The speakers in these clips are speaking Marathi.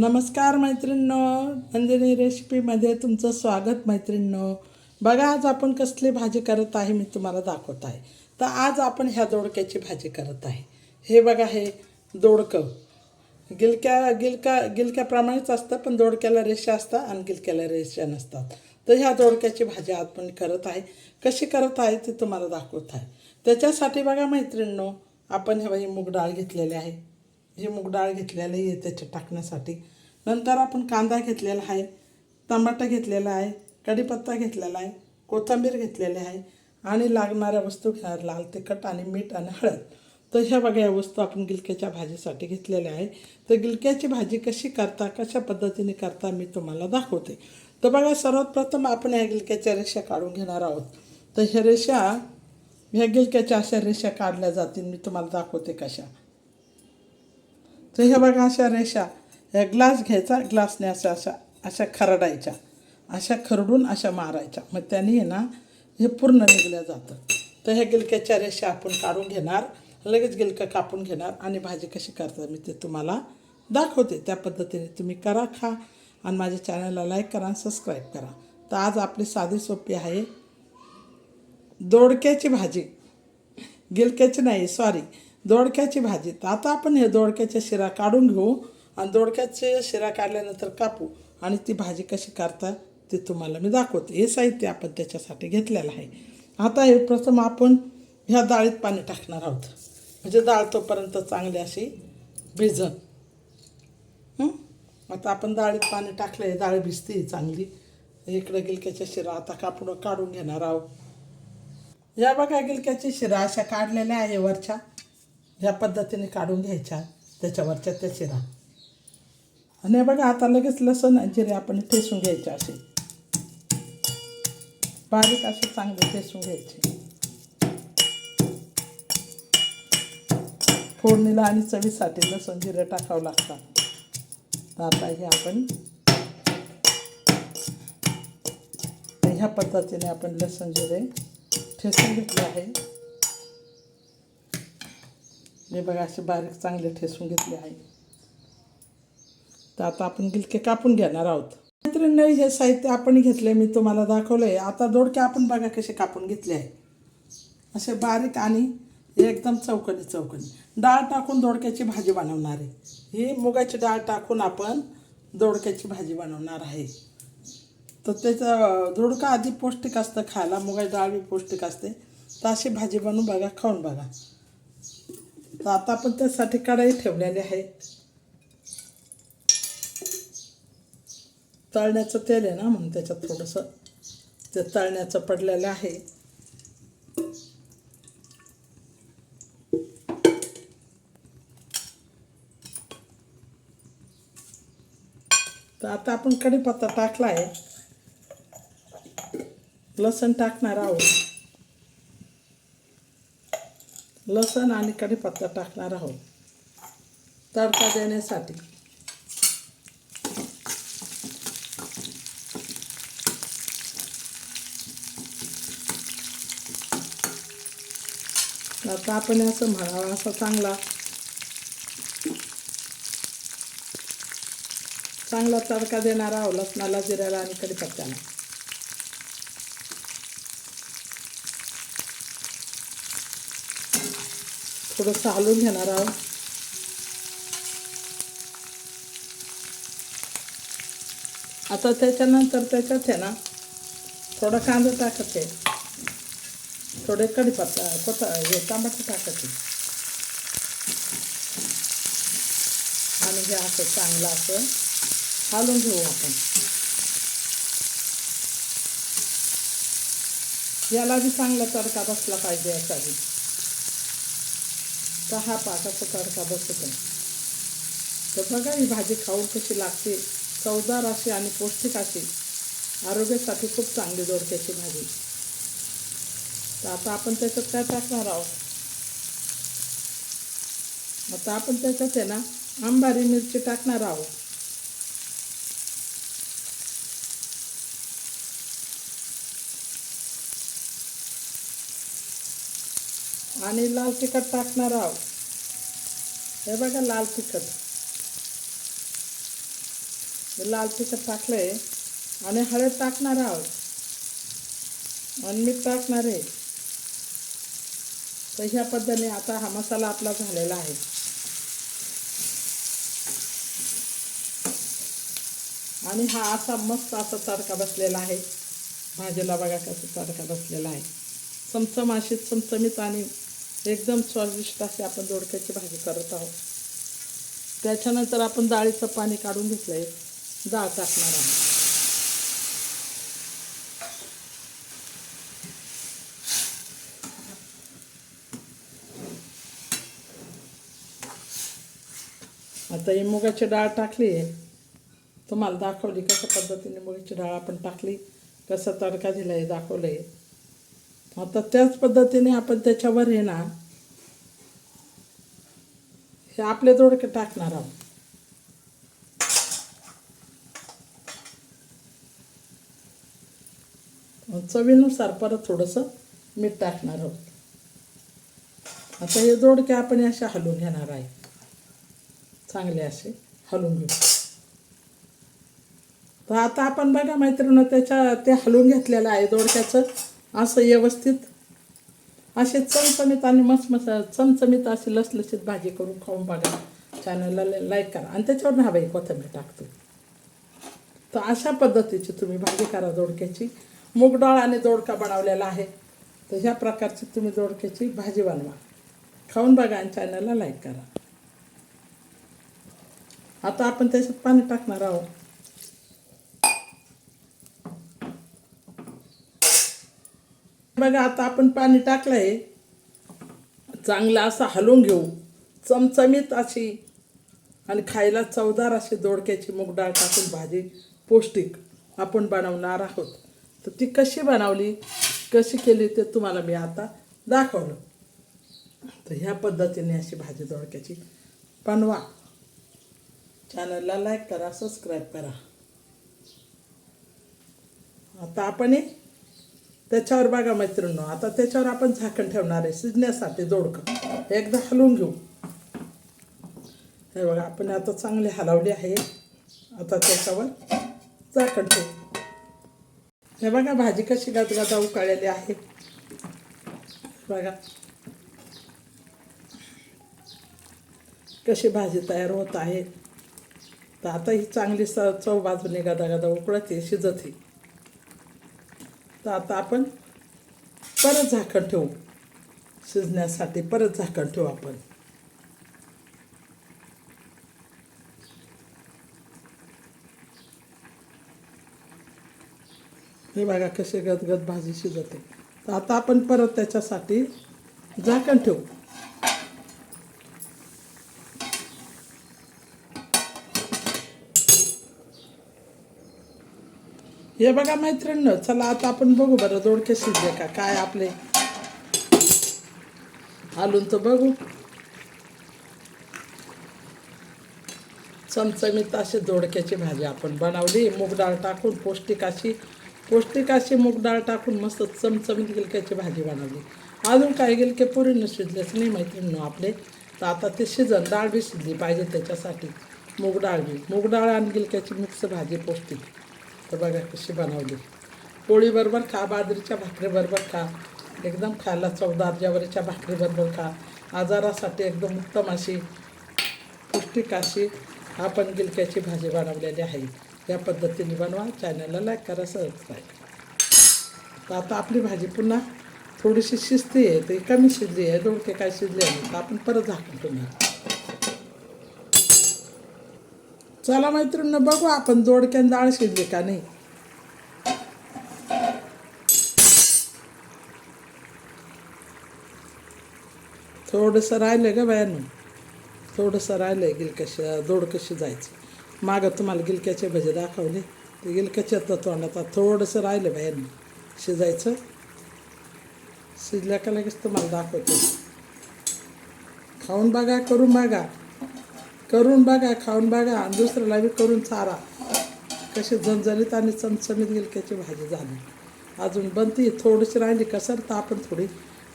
नमस्कार मैत्रिणींनो नंदिनी रेसिपीमध्ये तुमचं स्वागत मैत्रिणींनो. बघा आज आपण कसली भाजी करत आहे मी तुम्हाला दाखवत आहे. तर आज आपण ह्या दोडक्याची भाजी करत आहे. हे बघा हे दोडकं. गिलक्या गिलका गिलक्याप्रमाणेच असतं पण दोडक्याला रेषा असतात आणि गिलक्याला रेषा नसतात. तर ह्या दोडक्याची भाजी आपण करत आहे. कशी करत आहे ती तुम्हाला दाखवत आहे. त्याच्यासाठी बघा मैत्रिणींनो आपण हे बाई मूग डाळ घेतलेली आहे. ही मूग डाळ घेतलेली आहे त्याच्यात टाकण्यासाठी. नंतर आपण कांदा घेतलेला आहे टमाटा घेतलेला आहे कढीपत्ता घेतलेला आहे कोथिंबीर घेतलेली आहे आणि लागणाऱ्या वस्तू घ्यायला लाल तिखट आणि मीठ आणि हळद. तर ह्या बघा वस्तू आपण गिलक्याच्या भाजीसाठी घेतलेल्या आहे. तर गिलक्याची भाजी कशी करता कशा पद्धतीने करता मी तुम्हाला दाखवते. तर बघा सर्वात प्रथम आपण ह्या गिलक्याच्या रेषा काढून घेणार आहोत. तर ह्या रेषा ह्या गिलक्याच्या अशा रेषा काढल्या जातील मी तुम्हाला दाखवते कशा. तर हे बघा अशा रेषा ह्या ग्लास घ्यायचा ग्लासने अशा अशा अशा खरडायच्या अशा खरडून अशा मारायच्या. मग त्याने आहे ना हे पूर्ण निघलं जातं. तर ह्या गिलक्याच्या रेषा आपण काढून घेणार लगेच गिलकं कापून घेणार आणि भाजी कशी करतात मी ते तुम्हाला दाखवते. त्या पद्धतीने तुम्ही करा खा आणि माझ्या चॅनलला लाईक करा आणि सबस्क्राईब करा. तर आज आपली साधी सोपी आहे दोडक्याची भाजी. गिलक्याची नाही सॉरी. दोडक्याची भाजी. तर आता आपण हे दोडक्याच्या शिरा काढून घेऊ आणि दोडक्याचे शिरा काढल्यानंतर कापू आणि ती भाजी कशी करता ते तुम्हाला मी दाखवते. हे साहित्य आपण त्याच्यासाठी घेतलेलं आहे. आता हे प्रथम आपण ह्या डाळीत पाणी टाकणार आहोत. म्हणजे डाळ तोपर्यंत चांगली अशी भिजन आता आपण डाळीत पाणी टाकलं आहे डाळ भिजते चांगली. इकडं गिलक्याच्या शिरा आता कापून काढून घेणार आहोत. या बघा गिलक्याची शिरा अशा काढलेल्या आहे वरच्या. ह्या पद्धतीने काढून घ्यायच्या त्याच्यावरच्या त्या शिरा. आणि बघा आता लगेच लसूण आणि जिरे आपण ठेसून घ्यायचे असे. बारीक असे चांगले ठेसून घ्यायचे. फोडणीला आणि चवीसाठी लसूण जिरे टाकावं लागतात. तर आता हे आपण ह्या पद्धतीने आपण लसूण जिरे ठेसून घेतले आहे. हे बघा असे बारीक चांगले ठेसून घेतले आहे. तर आता आपण गिलके कापून घेणार आहोत. मैत्रिणी हे साहित्य आपण घेतले मी तुम्हाला दाखवलं आहे आता दोडके आपण बघा कसे कापून घेतले आहे. असे बारीक आणि एकदम चौकनी चौकनी. डाळ टाकून दोडक्याची भाजी बनवणार आहे. ही मुगाची डाळ टाकून आपण दोडक्याची भाजी बनवणार आहे. तर त्याचं दोडका आधी पौष्टिक असतं खायला मुगाची डाळ बी पौष्टिक असते. तर अशी भाजी बनवून बघा खाऊन बघा. तर आता आपण त्यासाठी कढाई ठेवलेली आहे. तळण्याचं तेल आहे ना म्हणून त्याच्यात थोडंसं ते तळण्याचं पडलेलं आहे. तर आता आपण कढीपत्ता टाकला आहे लसण टाकणार आहोत. लसण आणि कढीपत्ता टाकणार आहोत. तडका देण्यासाठी. आता आपण असं म्हणावं असा चांगला. चांगला तडका देणार आहोत लसणाला जिऱ्याला आणि कढीपत्त्याला. थोडंसं हलवून घेणार आहोत. आता त्याच्यानंतर त्याच्यात आहे ना थोडा कांदा टाकायचे थोडे कढीपत्ता कोथा हे टमाटर टाकायचे आणि हे असं चांगलं असं हलवून घेऊ आपण. याला बी चांगला तडका बसला पाहिजे याचा का हा पाकाचा तडका बसत आहे. तर बघा ही भाजी खाऊन कशी लागते. चवदार अशी आणि पौष्टिक अशी. आरोग्यासाठी खूप चांगली दोडक्याची भाजी. तर आता आपण त्याच्यात काय टाकणार आहोत? आता आपण त्याच्यात आहे ना आंबारी मिरची टाकणार आहोत. आणि लाल तिखट टाकणार आहोत. हे बघा लाल तिखट. हे लाल तिखट टाकलंय आणि हळद टाकणार आहोत. आणि मीठ टाकणार आहे. तर ह्या पद्धतीने आता हा मसाला आपला झालेला आहे. आणि हा असा मस्त असा तडका बसलेला आहे. भाजीला बघा कसा तडका बसलेला आहे. चमचम अशी चमचमीत आणि एकदम स्वादिष्ट अशी आपण दोडक्याची भाजी करत आहोत. त्याच्यानंतर आपण डाळीचं पाणी काढून घेतलं आहे डाळ टाकणार आहोत. आता ही मुगाची डाळ टाकली आहे. तुम्हाला दाखवली कशा पद्धतीने मुगाची डाळ आपण टाकली कसा तडका दिला आहे दाखवलं आहे आता त्याच पद्धतीने आपण त्याच्यावर हे ना हे आपले दोडके टाकणार आहोत. चवीनुसार परत थोडंसं मीठ टाकणार आहोत. आता हे दोडके आपण असे हलवून घेणार आहे. चांगले असे हलवून घेऊ. तर आता आपण बघा मैत्रिणी त्याच्या ते हलवून घेतलेलं आहे दोडक्याचं असं व्यवस्थित. असे चमचमीत आणि मस्त मस्त चमचमीत अशी लसलसीत भाजी करून खाऊन बघा. चॅनलला लाईक करा. आणि त्याच्यावर ना बाई कोथिंबीर टाकतो. तर अशा पद्धतीची तुम्ही भाजी करा दोडक्याची. मूग डाळ आणि दोडका बनवलेला आहे. तर ह्या प्रकारची तुम्ही दोडक्याची भाजी बनवा. खाऊन बघा आणि चॅनलला लाईक करा. आता आपण त्याच्यात पाणी टाकणार आहोत. बघा आता आपण पाणी टाकलं आहे चांगला असं हलवून घेऊ. चमचमीत अशी आणि खायला चवदार अशी दोडक्याची मूग डाळ टाकून भाजी पौष्टिक आपण बनवणार आहोत. तर ती कशी बनवली कशी केली ते तुम्हाला मी आता दाखवलं. तर ह्या पद्धतीने अशी भाजी दोडक्याची बनवा. चॅनलला लाईक करा सबस्क्राईब करा. आता आपण हे त्याच्यावर बघा मैत्रिणींनो आता त्याच्यावर आपण झाकण ठेवणार आहे शिजण्यासाठी दोडकं एकदा हलवून घेऊ. हे बघा आपण आता चांगले हलवले आहे. आता त्याच्यावर झाकण ठेवू. हे बघा भाजी कशी गदगदा उकाळलेली आहे. बघा. कशी भाजी तयार होत आहे. तर आता ही चांगली स चव बाजूने गदा गदा आहे शिजत आहे. तर आता आपण परत झाकण ठेवू. शिजण्यासाठी परत झाकण ठेवू आपण. हे बघा कसे गदगद भाजी शिजते. तर आता आपण परत त्याच्यासाठी झाकण ठेवू. हे बघा मैत्रिणी चला आता आपण बघू बरं दोडके शिजले का? काय आपले? हालून तर बघू. चमचमीत अशी दोडक्याची भाजी आपण बनवली. मूग डाळ टाकून पौष्टिक अशी पौष्टिक अशी मूग डाळ टाकून मस्त चमचमीत गिलक्याची भाजी बनवली. अजून काय गिलके पुरीनं शिजलेच नाही मैत्रिणी आपले. तर आता ते शिजन डाळ बी शिजली पाहिजे त्याच्यासाठी. मूग डाळ बी. मूग डाळ आणि गिलक्याची मिक्स भाजी पौष्टिक. तर बघा कशी बनवली. पोळीबरोबर खा बाजरीच्या भाकरीबरोबर खा. एकदम खायला चवदार ज्वारीच्या भाकरीबरोबर खा. आजारासाठी एकदम उत्तम अशी पौष्टिक अशी आपण गिलक्याची भाजी बनवलेली आहे. या पद्धतीने बनवा. चॅनलला लाईक करा सबस्क्राईब तर आता आपली भाजी पुन्हा थोडीशी शिजते आहे. ती कमी शिजली आहे. दोडके काय शिजले आहे तर आपण परत झाकून पुन्हा चला मैत्रिणी बघू आपण दोडक्यान डाळ शिजली का नाही. थोडंसं राहिलं ग बायानं थोडंसं राहिलं आहे गिलक्या दोडकं शिजायचं मागं तुम्हाला गिलक्याचे भजे दाखवले. ते गिलक्याच्या तोंडात थोडंसं राहिलं बायानं शिजायचं. शिजल्या का लगेच तुम्हाला दाखवते. खाऊन बघा करून बघा. करून बघा खाऊन बघा आणि दुसऱ्याला बी करून चारा. कशी झणझणीत आणि चमचमीत गिलक्याची भाजी झाली. अजून बनती थोडीशी राहिली कसर तर आपण थोडी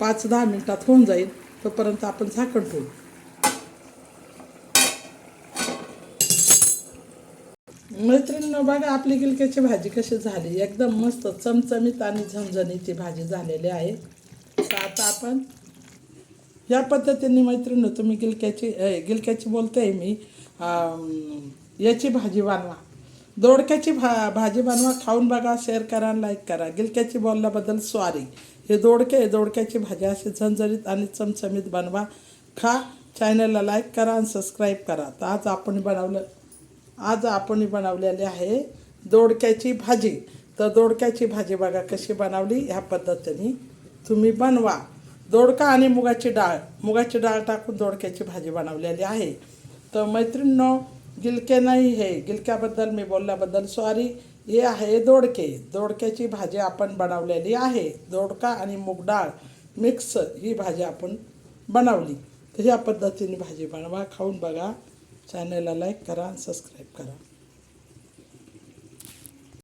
पाच दहा मिनटात होऊन जाईल. तोपर्यंत आपण झाकण ठेवू. मैत्रिणीनं बघा आपली गिलक्याची भाजी कशी झाली. एकदम मस्त चमचमीत आणि झणझणीची भाजी झालेली आहे. तर आता आपण या पद्धतीने मैत्रिणी तुम्ही गिलक्याची गिलक्याची बोलते आहे मी याची भाजी बनवा. दोडक्याची भा भाजी बनवा खाऊन बघा शेअर करा लाईक करा. गिलक्याची बोलल्याबद्दल सॉरी हे दोडके दोडक्याची भाजी अशी झणझणीत आणि चमचमीत बनवा. खा चॅनलला लाईक करा आणि सबस्क्राईब करा. तर आज आपण बनवलं आज आपण बनवलेली आहे दोडक्याची भाजी. तर दोडक्याची भाजी बघा कशी बनवली ह्या पद्धतीने तुम्ही बनवा. दोडका आणि मुगाची डाळ मुगाची डाळ टाकून दोडक्याची भाजी बनवलेली आहे. तर मैत्रिणींनो गिलके नाही हे. गिलक्याबद्दल मी बोलल्याबद्दल सॉरी हे आहे दोडके. दोडक्याची भाजी आपण बनवलेली आहे. दोडका आणि मूग डाळ मिक्स ही भाजी आपण बनवली. तर ह्या पद्धतीने भाजी बनवा. खाऊन बघा. चॅनलला लाईक करा सबस्क्राईब करा.